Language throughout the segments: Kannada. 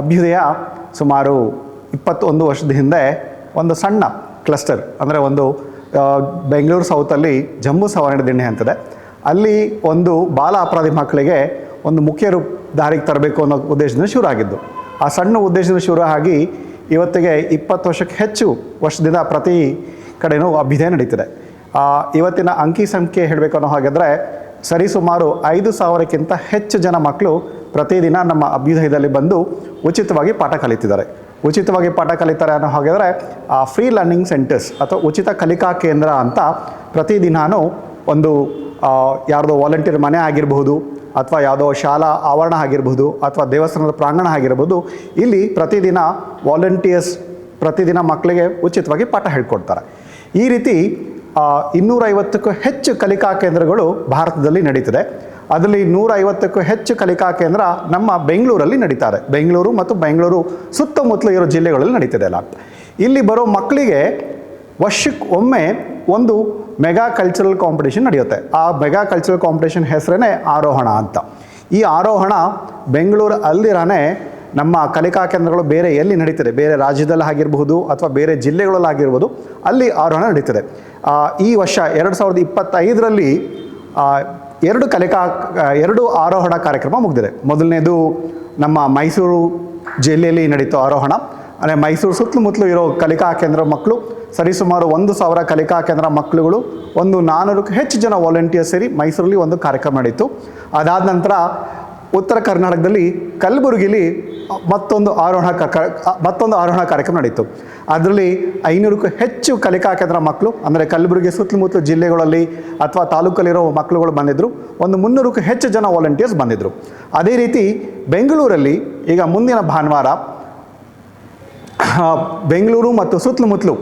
ಅಭ್ಯುದಯ ಸುಮಾರು ಇಪ್ಪತ್ತೊಂದು ವರ್ಷದ ಹಿಂದೆ ಒಂದು ಸಣ್ಣ ಕ್ಲಸ್ಟರ್, ಅಂದರೆ ಒಂದು ಬೆಂಗಳೂರು ಸೌತಲ್ಲಿ ಜಂಬೂ ಸವರ್ಣ ದಿಣ್ಣೆ ಅಂತಿದೆ. ಅಲ್ಲಿ ಒಂದು ಬಾಲ ಅಪರಾಧಿ ಮಕ್ಕಳಿಗೆ ಒಂದು ಮುಖ್ಯ ರೂಪ, ದಾರಿಗೆ ತರಬೇಕು ಅನ್ನೋ ಉದ್ದೇಶದಿಂದ ಶುರು ಆಗಿದ್ದು. ಆ ಸಣ್ಣ ಉದ್ದೇಶದಿಂದ ಶುರು ಆಗಿ ಇವತ್ತಿಗೆ ಇಪ್ಪತ್ತು ವರ್ಷಕ್ಕೆ ಹೆಚ್ಚು ವರ್ಷದಿಂದ ಪ್ರತಿ ಕಡೆಯೂ ಅಭ್ಯುದಯ ನಡೀತಿದೆ. ಇವತ್ತಿನ ಅಂಕಿ ಸಂಖ್ಯೆ ಹೇಳಬೇಕು ಅನ್ನೋ ಹಾಗಾದರೆ ಸರಿಸುಮಾರು ಐದು ಸಾವಿರಕ್ಕಿಂತ ಹೆಚ್ಚು ಜನ ಮಕ್ಕಳು ಪ್ರತಿದಿನ ನಮ್ಮ ಅಭ್ಯುದಯದಲ್ಲಿ ಬಂದು ಉಚಿತವಾಗಿ ಪಾಠ ಕಲಿತಿದ್ದಾರೆ. ಉಚಿತವಾಗಿ ಪಾಠ ಕಲಿತಾರೆ ಅನ್ನೋ ಹಾಗಾದರೆ, ಆ ಫ್ರೀ ಲರ್ನಿಂಗ್ ಸೆಂಟರ್ಸ್ ಅಥವಾ ಉಚಿತ ಕಲಿಕಾ ಕೇಂದ್ರ ಅಂತ ಪ್ರತಿದಿನಾನು ಒಂದು ಯಾರದೋ ವಾಲಂಟಿಯರ್ ಮನೆ ಆಗಿರಬಹುದು ಅಥವಾ ಯಾವುದೋ ಶಾಲಾ ಆವರಣ ಆಗಿರಬಹುದು ಅಥವಾ ದೇವಸ್ಥಾನದ ಪ್ರಾಂಗಣ ಆಗಿರ್ಬೋದು ಇಲ್ಲಿ ಪ್ರತಿದಿನ ವಾಲಂಟಿಯರ್ಸ್ ಪ್ರತಿದಿನ ಮಕ್ಕಳಿಗೆ ಉಚಿತವಾಗಿ ಪಾಠ ಹೇಳ್ಕೊಡ್ತಾರೆ. ಈ ರೀತಿ ಇನ್ನೂರೈವತ್ತಕ್ಕೂ ಹೆಚ್ಚು ಕಲಿಕಾ ಕೇಂದ್ರಗಳು ಭಾರತದಲ್ಲಿ ನಡೀತಿದೆ. ಅದರಲ್ಲಿ ನೂರೈವತ್ತಕ್ಕೂ ಹೆಚ್ಚು ಕಲಿಕಾ ಕೇಂದ್ರ ನಮ್ಮ ಬೆಂಗಳೂರಲ್ಲಿ ನಡೀತಾರೆ. ಬೆಂಗಳೂರು ಮತ್ತು ಬೆಂಗಳೂರು ಸುತ್ತಮುತ್ತಲು ಇರೋ ಜಿಲ್ಲೆಗಳಲ್ಲಿ ನಡೀತದೆ ಅಲ್ಲ ಇಲ್ಲಿ ಬರೋ ಮಕ್ಕಳಿಗೆ ವರ್ಷಕ್ಕೆ ಒಮ್ಮೆ ಒಂದು ಮೆಗಾ ಕಲ್ಚರಲ್ ಕಾಂಪಿಟೇಷನ್ ನಡೆಯುತ್ತೆ. ಆ ಮೆಗಾ ಕಲ್ಚರಲ್ ಕಾಂಪಿಟೇಷನ್ ಹೆಸರೇ ಆರೋಹಣ ಅಂತ. ಈ ಆರೋಹಣ ಬೆಂಗಳೂರು ಅಲ್ದಿರಾನೇ ನಮ್ಮ ಕಲಿಕಾ ಕೇಂದ್ರಗಳು ಬೇರೆ ಎಲ್ಲಿ ನಡೀತದೆ? ಬೇರೆ ರಾಜ್ಯದಲ್ಲಿ ಆಗಿರಬಹುದು ಅಥವಾ ಬೇರೆ ಜಿಲ್ಲೆಗಳಲ್ಲಿ ಆಗಿರ್ಬೋದು, ಅಲ್ಲಿ ಆರೋಹಣ ನಡೀತದೆ. ಈ ವರ್ಷ ಎರಡು ಸಾವಿರದ ಇಪ್ಪತ್ತೈದರಲ್ಲಿ ಎರಡು ಕಲಿಕಾ ಎರಡು ಆರೋಹಣ ಕಾರ್ಯಕ್ರಮ ಮುಗಿದಿದೆ. ಮೊದಲನೇದು ನಮ್ಮ ಮೈಸೂರು ಜಿಲ್ಲೆಯಲ್ಲಿ ನಡೀತು ಆರೋಹಣ. ಅಂದರೆ ಮೈಸೂರು ಸುತ್ತಮುತ್ತಲು ಇರೋ ಕಲಿಕಾ ಕೇಂದ್ರ ಮಕ್ಕಳು, ಸರಿಸುಮಾರು ಒಂದು ಸಾವಿರ ಕಲಿಕಾ ಕೇಂದ್ರ ಮಕ್ಕಳುಗಳು, ಒಂದು ನಾನ್ನೂರಕ್ಕೂ ಹೆಚ್ಚು ಜನ ವಾಲಂಟಿಯರ್ ಸೇರಿ ಮೈಸೂರಲ್ಲಿ ಒಂದು ಕಾರ್ಯಕ್ರಮ ನಡೀತು. ಅದಾದ ನಂತರ ಉತ್ತರ ಕರ್ನಾಟಕದಲ್ಲಿ ಕಲಬುರಗಿಲಿ ಮತ್ತೊಂದು ಆರೋಹಣ ಮತ್ತೊಂದು ಆರೋಹಣ ಕಾರ್ಯಕ್ರಮ ನಡೀತು. ಅದರಲ್ಲಿ ಐನೂರಕ್ಕೂ ಹೆಚ್ಚು ಕಲಿಕಾ ಕೇಂದ್ರ ಮಕ್ಕಳು, ಅಂದರೆ ಕಲಬುರಗಿ ಸುತ್ತಮುತ್ತಲು ಜಿಲ್ಲೆಗಳಲ್ಲಿ ಅಥವಾ ತಾಲೂಕಲ್ಲಿರೋ ಮಕ್ಕಳುಗಳು ಬಂದಿದ್ದರು ಒಂದು ಮುನ್ನೂರಕ್ಕೂ ಹೆಚ್ಚು ಜನ ವಾಲಂಟಿಯರ್ಸ್ ಬಂದಿದ್ದರು ಅದೇ ರೀತಿ ಬೆಂಗಳೂರಲ್ಲಿ ಈಗ ಮುಂದಿನ ಭಾನುವಾರ ಬೆಂಗಳೂರು ಮತ್ತು ಸುತ್ತಮುತ್ತಲು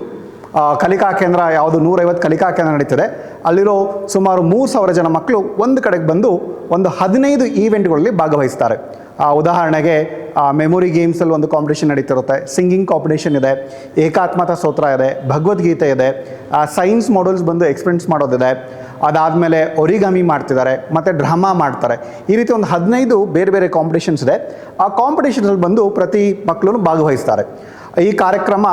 ಕಲಿಕಾ ಕೇಂದ್ರ, ಯಾವುದು ನೂರೈವತ್ತು ಕಲಿಕಾ ಕೇಂದ್ರ ನಡೀತದೆ. ಅಲ್ಲಿರೋ ಸುಮಾರು ಮೂರು ಸಾವಿರ ಜನ ಮಕ್ಕಳು ಒಂದು ಕಡೆಗೆ ಬಂದು ಒಂದು ಹದಿನೈದು ಈವೆಂಟ್ಗಳಲ್ಲಿ ಭಾಗವಹಿಸ್ತಾರೆ. ಉದಾಹರಣೆಗೆ ಮೆಮೊರಿ ಗೇಮ್ಸಲ್ಲಿ ಒಂದು ಕಾಂಪಿಟೇಷನ್ ನಡೀತಿರುತ್ತೆ. ಸಿಂಗಿಂಗ್ ಕಾಂಪಿಟೇಷನ್ ಇದೆ, ಏಕಾತ್ಮತಾ ಸ್ತೋತ್ರ ಇದೆ, ಭಗವದ್ಗೀತೆ ಇದೆ ಸೈನ್ಸ್ ಮಾಡಲ್ಸ್ ಬಂದು ಎಕ್ಸ್ಪೀರಿಯನ್ಸ್ ಮಾಡೋದಿದೆ. ಅದಾದಮೇಲೆ ಒರಿಗಮಿ ಮಾಡ್ತಿದ್ದಾರೆ, ಮತ್ತು ಡ್ರಾಮಾ ಮಾಡ್ತಾರೆ. ಈ ರೀತಿ ಒಂದು ಹದಿನೈದು ಬೇರೆ ಬೇರೆ ಕಾಂಪಿಟೇಷನ್ಸ್ ಇದೆ. ಆ ಕಾಂಪಿಟೇಷನ್ಸಲ್ಲಿ ಬಂದು ಪ್ರತಿ ಮಕ್ಕಳು ಭಾಗವಹಿಸ್ತಾರೆ. ಈ ಕಾರ್ಯಕ್ರಮ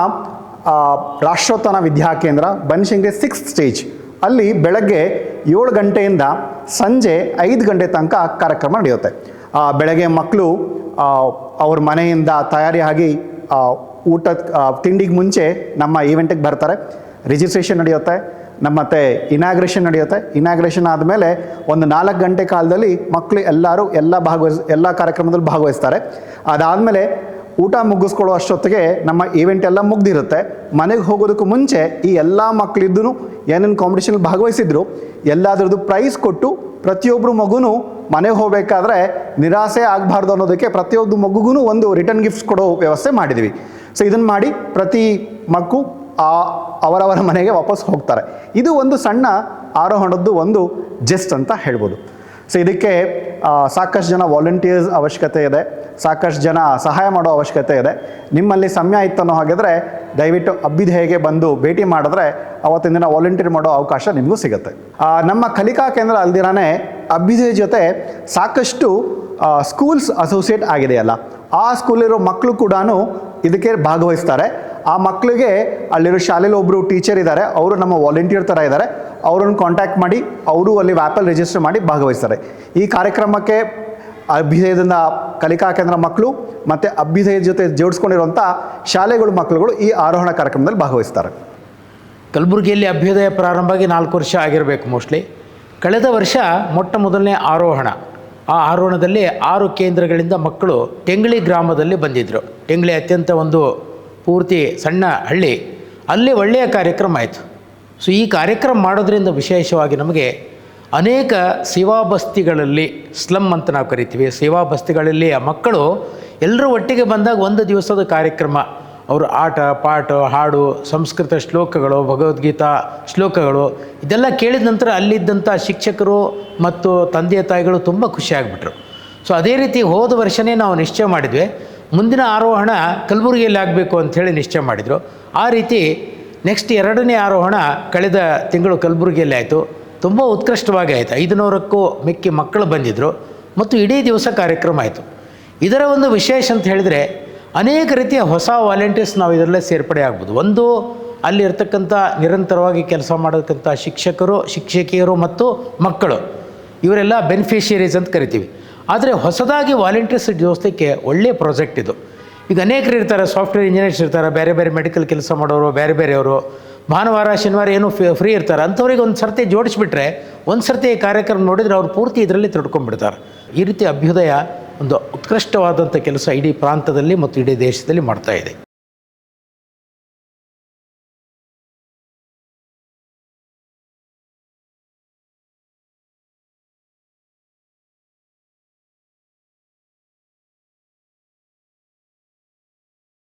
ರಾಷ್ಟ್ರೋತ್ಥಾನ ವಿದ್ಯಾಕೇಂದ್ರ ಬನಶಂಕರಿ ಸಿಕ್ಸ್ತ್ ಸ್ಟೇಜ್ ಅಲ್ಲಿ ಬೆಳಗ್ಗೆ ಏಳು ಗಂಟೆಯಿಂದ ಸಂಜೆ ಐದು ಗಂಟೆ ತನಕ ಕಾರ್ಯಕ್ರಮ ನಡೆಯುತ್ತೆ. ಬೆಳಗ್ಗೆ ಮಕ್ಕಳು ಅವ್ರ ಮನೆಯಿಂದ ತಯಾರಿಯಾಗಿ ಊಟ ತಿಂಡಿಗೆ ಮುಂಚೆ ನಮ್ಮ ಈವೆಂಟಿಗೆ ಬರ್ತಾರೆ. ರಿಜಿಸ್ಟ್ರೇಷನ್ ನಡೆಯುತ್ತೆ. ನಮ್ಮತ್ತೆ ಇನಾಗ್ರೇಷನ್ ನಡೆಯುತ್ತೆ. ಇನಾಗ್ರೇಷನ್ ಆದಮೇಲೆ ಒಂದು ನಾಲ್ಕು ಗಂಟೆ ಕಾಲದಲ್ಲಿ ಮಕ್ಕಳು ಎಲ್ಲರೂ ಎಲ್ಲ ಭಾಗವಹಿಸ್ ಎಲ್ಲ ಕಾರ್ಯಕ್ರಮದಲ್ಲಿ ಭಾಗವಹಿಸ್ತಾರೆ. ಅದಾದಮೇಲೆ ಊಟ ಮುಗಿಸ್ಕೊಳ್ಳೋ ಅಷ್ಟೊತ್ತಿಗೆ ನಮ್ಮ ಈವೆಂಟ್ ಎಲ್ಲ ಮುಗ್ದಿರುತ್ತೆ. ಮನೆಗೆ ಹೋಗೋದಕ್ಕೂ ಮುಂಚೆ ಈ ಎಲ್ಲ ಮಕ್ಕಳಿದ್ದು ಏನೇನು ಕಾಂಪಿಟೇಷನ್ ಭಾಗವಹಿಸಿದ್ರು, ಎಲ್ಲದರದ್ದು ಪ್ರೈಸ್ ಕೊಟ್ಟು ಪ್ರತಿಯೊಬ್ಬರು ಮಗುನೂ ಮನೆಗೆ ಹೋಗಬೇಕಾದ್ರೆ ನಿರಾಸೆ ಆಗಬಾರ್ದು ಅನ್ನೋದಕ್ಕೆ ಪ್ರತಿಯೊಂದು ಮಗುಗೂ ಒಂದು ರಿಟರ್ನ್ ಗಿಫ್ಟ್ಸ್ ಕೊಡೋ ವ್ಯವಸ್ಥೆ ಮಾಡಿದ್ವಿ. ಸೊ ಇದನ್ನು ಮಾಡಿ ಪ್ರತಿ ಮಗು ಆ ಅವರವರ ಮನೆಗೆ ವಾಪಸ್ ಹೋಗ್ತಾರೆ. ಇದು ಒಂದು ಸಣ್ಣ ಆರೋಹಣದ್ದು ಒಂದು ಜೆಸ್ಟ್ ಅಂತ ಹೇಳ್ಬೋದು. ಸೊ ಇದಕ್ಕೆ ಸಾಕಷ್ಟು ಜನ ವಾಲಂಟಿಯರ್ಸ್ ಅವಶ್ಯಕತೆ ಇದೆ. ಸಾಕಷ್ಟು ಜನ ಸಹಾಯ ಮಾಡೋ ಅವಶ್ಯಕತೆ ಇದೆ. ನಿಮ್ಮಲ್ಲಿ ಸಮಯ ಇತ್ತು ಅನ್ನೋ ಹಾಗಿದ್ರೆ, ದಯವಿಟ್ಟು ಅಭ್ಯುದಯಗೆ ಬಂದು ಭೇಟಿ ಮಾಡಿದ್ರೆ, ಅವತ್ತಿನ ದಿನ ವಾಲಂಟಿಯರ್ ಮಾಡೋ ಅವಕಾಶ ನಿಮಗೂ ಸಿಗುತ್ತೆ. ನಮ್ಮ ಕಲಿಕಾ ಕೇಂದ್ರ ಅಲ್ದಿರಾನೇ ಅಭ್ಯುದಯ ಜೊತೆ ಸಾಕಷ್ಟು ಸ್ಕೂಲ್ಸ್ ಅಸೋಸಿಯೇಟ್ ಆಗಿದೆಯಲ್ಲ. ಆ ಸ್ಕೂಲಿರೋ ಮಕ್ಕಳು ಕೂಡ ಇದಕ್ಕೆ ಭಾಗವಹಿಸ್ತಾರೆ. ಆ ಮಕ್ಕಳಿಗೆ ಅಲ್ಲಿರೋ ಶಾಲೆಯಲ್ಲಿ ಒಬ್ಬರು ಟೀಚರ್ ಇದ್ದಾರೆ ಅವರು ನಮ್ಮ ವಾಲಂಟಿಯರ್ ಥರ ಇದ್ದಾರೆ ಅವರನ್ನು ಕಾಂಟ್ಯಾಕ್ಟ್ ಮಾಡಿ, ಅವರು ಅಲ್ಲಿ ವ್ಯಾಪಲ್ ರಿಜಿಸ್ಟರ್ ಮಾಡಿ ಭಾಗವಹಿಸ್ತಾರೆ. ಈ ಕಾರ್ಯಕ್ರಮಕ್ಕೆ ಅಭ್ಯುದಯದಿಂದ ಕಲಿಕಾ ಕೇಂದ್ರ ಮಕ್ಕಳು ಮತ್ತು ಅಭ್ಯುದಯದ ಜೊತೆ ಜೋಡಿಸ್ಕೊಂಡಿರುವಂಥ ಶಾಲೆಗಳು ಮಕ್ಕಳುಗಳು ಈ ಆರೋಹಣ ಕಾರ್ಯಕ್ರಮದಲ್ಲಿ ಭಾಗವಹಿಸ್ತಾರೆ. ಕಲಬುರಗಿಯಲ್ಲಿ ಅಭ್ಯುದಯ ಪ್ರಾರಂಭ ಆಗಿ ನಾಲ್ಕು ವರ್ಷ ಆಗಿರಬೇಕು ಮೋಸ್ಟ್ಲಿ ಕಳೆದ ವರ್ಷ ಮೊಟ್ಟ ಮೊದಲನೇ ಆರೋಹಣ. ಆ ಆರೋಹಣದಲ್ಲಿ ಆರು ಕೇಂದ್ರಗಳಿಂದ ಮಕ್ಕಳು ಟೆಂಗಳಿ ಗ್ರಾಮದಲ್ಲಿ ಬಂದಿದ್ದರು ಟೆಂಗಳಿ ಅತ್ಯಂತ ಒಂದು ಪೂರ್ತಿ ಸಣ್ಣ ಹಳ್ಳಿ. ಅಲ್ಲಿ ಒಳ್ಳೆಯ ಕಾರ್ಯಕ್ರಮ ಆಯಿತು. ಸೊ ಈ ಕಾರ್ಯಕ್ರಮ ಮಾಡೋದ್ರಿಂದ ವಿಶೇಷವಾಗಿ ನಮಗೆ ಅನೇಕ ಸೇವಾ ಬಸ್ತಿಗಳಲ್ಲಿ ಸ್ಲಮ್ ಅಂತ ನಾವು ಕರಿತೀವಿ. ಸೇವಾ ಬಸ್ತಿಗಳಲ್ಲಿ ಆ ಮಕ್ಕಳು ಎಲ್ಲರೂ ಒಟ್ಟಿಗೆ ಬಂದಾಗ ಒಂದು ದಿವಸದ ಕಾರ್ಯಕ್ರಮ. ಅವರು ಆಟ, ಪಾಠ, ಹಾಡು, ಸಂಸ್ಕೃತ ಶ್ಲೋಕಗಳು, ಭಗವದ್ಗೀತಾ ಶ್ಲೋಕಗಳು ಇದೆಲ್ಲ ಕೇಳಿದ ನಂತರ ಅಲ್ಲಿದ್ದಂಥ ಶಿಕ್ಷಕರು ಮತ್ತು ತಂದೆ ತಾಯಿಗಳು ತುಂಬ ಖುಷಿಯಾಗ್ಬಿಟ್ರು ಸೊ ಅದೇ ರೀತಿ ಹೋದ ವರ್ಷವೇ ನಾವು ನಿಶ್ಚಯ ಮಾಡಿದ್ವಿ. ಮುಂದಿನ ಆರೋಹಣ ಕಲಬುರಗಿಯಲ್ಲಿ ಆಗಬೇಕು ಅಂಥೇಳಿ ನಿಶ್ಚಯ ಮಾಡಿದರು. ಆ ರೀತಿ ನೆಕ್ಸ್ಟ್ ಎರಡನೇ ಆರೋಹಣ ಕಳೆದ ತಿಂಗಳು ಕಲಬುರಗಿಯಲ್ಲಿ ಆಯಿತು. ತುಂಬ ಉತ್ಕೃಷ್ಟವಾಗಿ ಆಯಿತು. ಐದುನೂರಕ್ಕೂ ಮಿಕ್ಕಿ ಮಕ್ಕಳು ಬಂದಿದ್ದರು ಮತ್ತು ಇಡೀ ದಿವಸ ಕಾರ್ಯಕ್ರಮ ಆಯಿತು. ಇದರ ಒಂದು ವಿಶೇಷ ಅಂತ ಹೇಳಿದರೆ ಅನೇಕ ರೀತಿಯ ಹೊಸ ವಾಲಂಟಿಯರ್ಸ್ ನಾವು ಇದರಲ್ಲೇ ಸೇರ್ಪಡೆ ಆಗ್ಬೋದು. ಒಂದು ಅಲ್ಲಿರ್ತಕ್ಕಂಥ ನಿರಂತರವಾಗಿ ಕೆಲಸ ಮಾಡತಕ್ಕಂಥ ಶಿಕ್ಷಕರು, ಶಿಕ್ಷಕಿಯರು ಮತ್ತು ಮಕ್ಕಳು. ಇವರೆಲ್ಲ ಬೆನಿಫಿಷಿಯರೀಸ್ ಅಂತ ಕರಿತೀವಿ. ಆದರೆ ಹೊಸದಾಗಿ ವಾಲಂಟಿಯರ್ಸ್ ಜೋಸ್ಲಿಕ್ಕೆ ಒಳ್ಳೆಯ ಪ್ರಾಜೆಕ್ಟ್ ಇದು. ಈಗ ಅನೇಕರು ಇರ್ತಾರೆ ಸಾಫ್ಟ್ವೇರ್ ಇಂಜಿನಿಯರ್ಸ್ ಇರ್ತಾರೆ, ಬೇರೆ ಬೇರೆ ಮೆಡಿಕಲ್ ಕೆಲಸ ಮಾಡೋರು, ಬೇರೆ ಬೇರೆಯವರು ಭಾನುವಾರ, ಶನಿವಾರ ಏನು ಫ್ರೀ ಇರ್ತಾರೆ. ಅಂಥವ್ರಿಗೆ ಒಂದು ಸರ್ತಿ ಜೋಡಿಸ್ಬಿಟ್ರೆ, ಒಂದು ಸರ್ತಿ ಈ ಕಾರ್ಯಕ್ರಮ ನೋಡಿದರೆ ಅವ್ರು ಪೂರ್ತಿ ಇದರಲ್ಲಿ ತಿಳ್ಕೊಂಡ್ಬಿಡ್ತಾರೆ ಈ ರೀತಿ ಅಭ್ಯುದಯ ಒಂದು ಉತ್ಕೃಷ್ಟವಾದಂಥ ಕೆಲಸ ಇಡೀ ಪ್ರಾಂತದಲ್ಲಿ ಮತ್ತು ಇಡೀ ದೇಶದಲ್ಲಿ ಮಾಡ್ತಾ ಇದೆ.